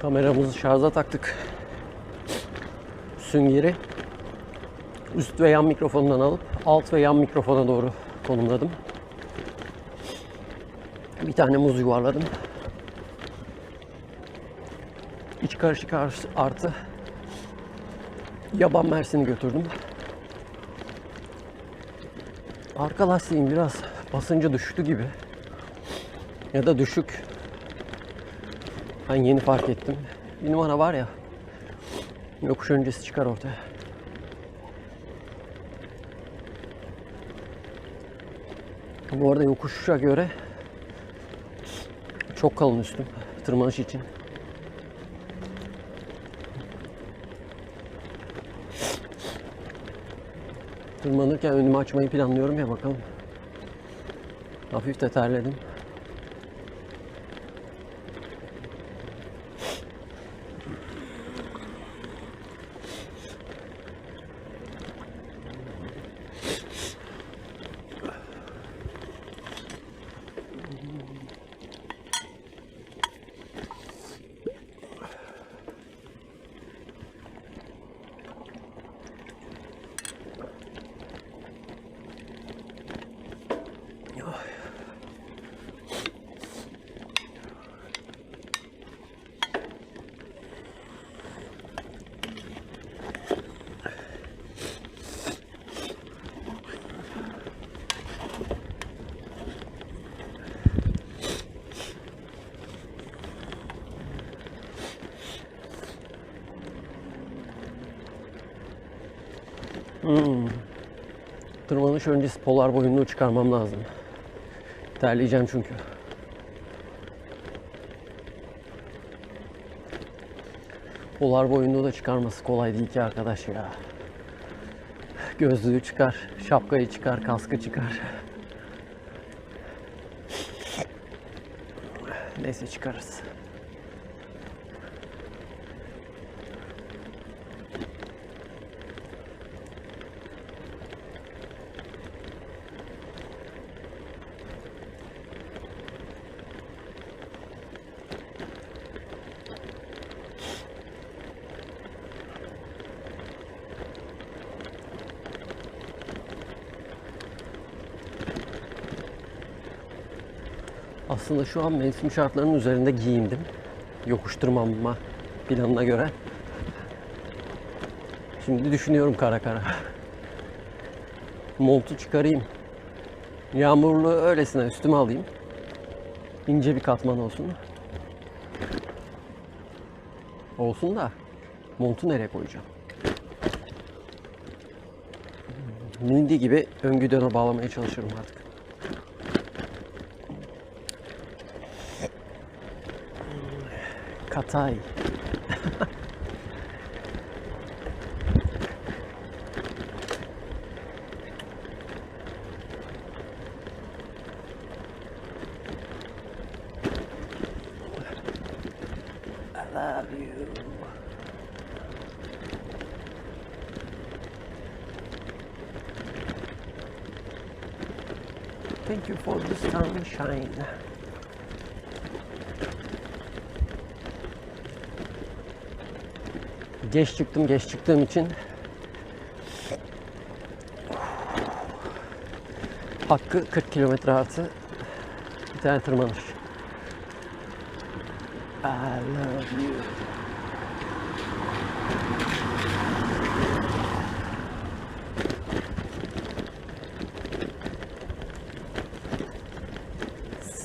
Kameramızı şarja taktık. Süngeri üst ve yan mikrofonundan alıp alt ve yan mikrofona doğru konumladım. Bir tane muz yuvarladım. İç karışık ar- artı yaban mersini götürdüm. Arka lastiğin biraz basıncı düştü gibi. Ya da düşük. Ben yeni fark ettim. Bir numara var ya. Yokuş öncesi çıkar ortaya. Bu arada yokuşa göre çok kalın üstüm tırmanış için. Tırmanırken önümü açmayı planlıyorum ya bakalım. Hafif de terledim. Tırmanış öncesi polar boyunluğu çıkarmam lazım. Terleyeceğim çünkü. Polar boyunluğu da çıkarması kolay değil ki arkadaş ya. Gözlüğü çıkar, şapkayı çıkar, kaskı çıkar. Neyse çıkarız. Aslında şu an mevsim şartlarının üzerinde giyindim. Yokuş tırmanma planına göre. Şimdi düşünüyorum kara kara. Montu çıkarayım. Yağmurlu öylesine üstüme alayım. İnce bir katman olsun. Olsun da montu nereye koyacağım? Mindi gibi ön bağlamaya çalışırım artık. Katay. I love you. Thank you for the sunshine. Geç çıktım, geç çıktığım için hakkı 40 kilometre artı bir tane tırmanış. I love you.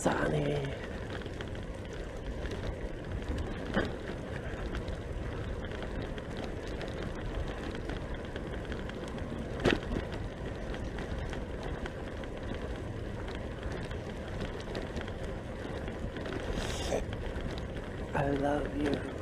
Sunny. I love you.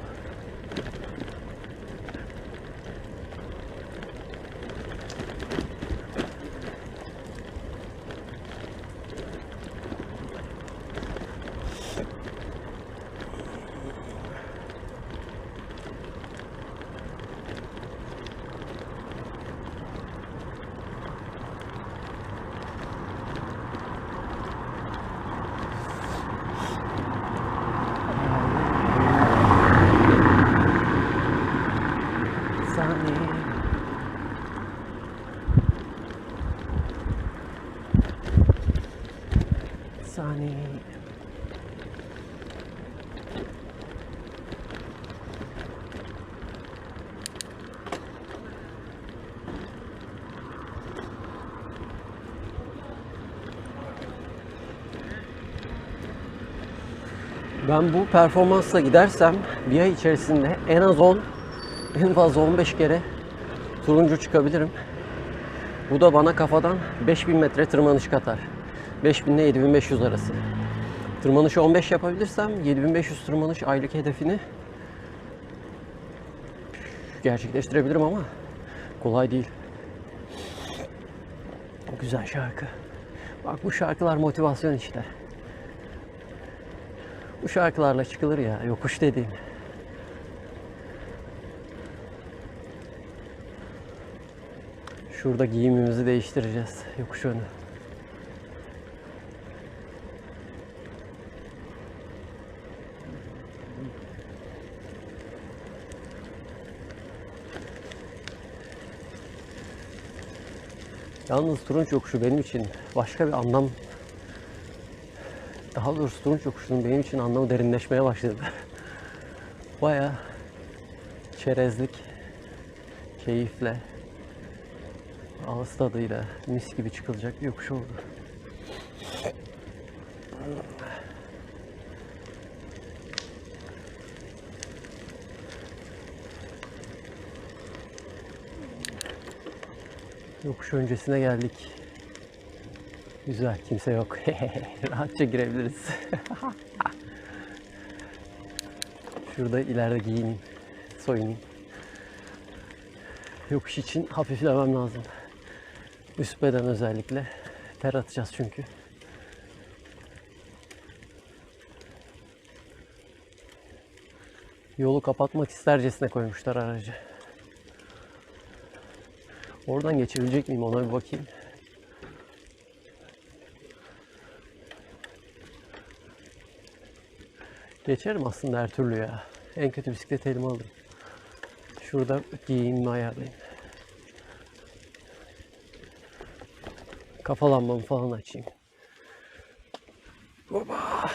Ben bu performansla gidersem bir ay içerisinde en az 10, en fazla 15 kere turuncu çıkabilirim. Bu da bana kafadan 5000 metre tırmanış katar. 5000 ile 7500 arası. Tırmanışı 15 yapabilirsem 7500 tırmanış aylık hedefini gerçekleştirebilirim ama kolay değil. Güzel şarkı. Bak bu şarkılar motivasyon işte. Bu şarkılarla çıkılır ya yokuş dediğin. Şurada giyimimizi değiştireceğiz yokuş önü. Yalnız Turunç yokuşu benim için başka bir anlam daha doğrusu Turunç yokuşunun benim için anlamı derinleşmeye başladı. Baya çerezlik, keyifle, ağız tadıyla mis gibi çıkılacak bir yokuş oldu. Yokuş öncesine geldik. Güzel, kimse yok. Rahatça girebiliriz. Şurada ileride giyineyim, soyunayım. Yokuş için hafiflemem lazım. Üst beden özellikle. Ter atacağız çünkü. Yolu kapatmak istercesine koymuşlar aracı. Oradan geçebilecek miyim ona bir bakayım. Geçerim aslında her türlü ya. En kötü bisiklet elime alırım. Şurada giyinme ayarlayayım. Kafa falan açayım. Hopa.